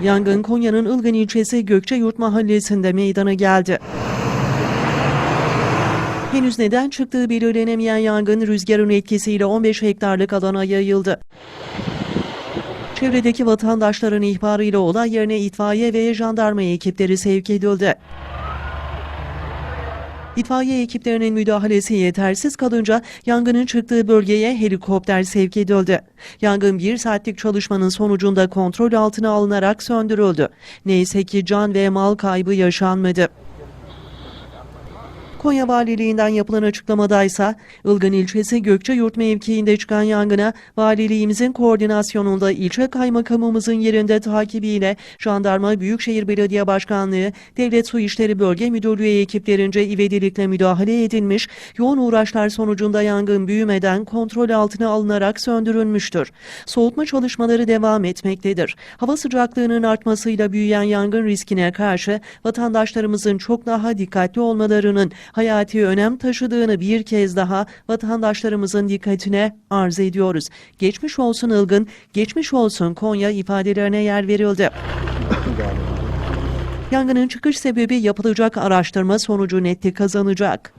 Yangın Konya'nın Ilgın ilçesi Gökçeyurt mahallesinde meydana geldi. Henüz neden çıktığı belirlenemeyen yangın rüzgarın etkisiyle 15 hektarlık alana yayıldı. Çevredeki vatandaşların ihbarıyla olay yerine itfaiye ve jandarma ekipleri sevk edildi. İtfaiye ekiplerinin müdahalesi yetersiz kalınca yangının çıktığı bölgeye helikopter sevk edildi. Yangın bir saatlik çalışmanın sonucunda kontrol altına alınarak söndürüldü. Neyse ki can ve mal kaybı yaşanmadı. Konya Valiliğinden yapılan açıklamadaysa Ilgın ilçesi Gökçeyurt mevkiinde çıkan yangına valiliğimizin koordinasyonunda ilçe kaymakamımızın yerinde takibiyle Jandarma Büyükşehir Belediye Başkanlığı, Devlet Su İşleri Bölge Müdürlüğü ekiplerince ivedilikle müdahale edilmiş, yoğun uğraşlar sonucunda yangın büyümeden kontrol altına alınarak söndürülmüştür. Soğutma çalışmaları devam etmektedir. Hava sıcaklığının artmasıyla büyüyen yangın riskine karşı vatandaşlarımızın çok daha dikkatli olmalarının hayati önem taşıdığını bir kez daha vatandaşlarımızın dikkatine arz ediyoruz. Geçmiş olsun Ilgın, geçmiş olsun Konya ifadelerine yer verildi. Yangının çıkış sebebi yapılacak araştırma sonucu netlik kazanacak.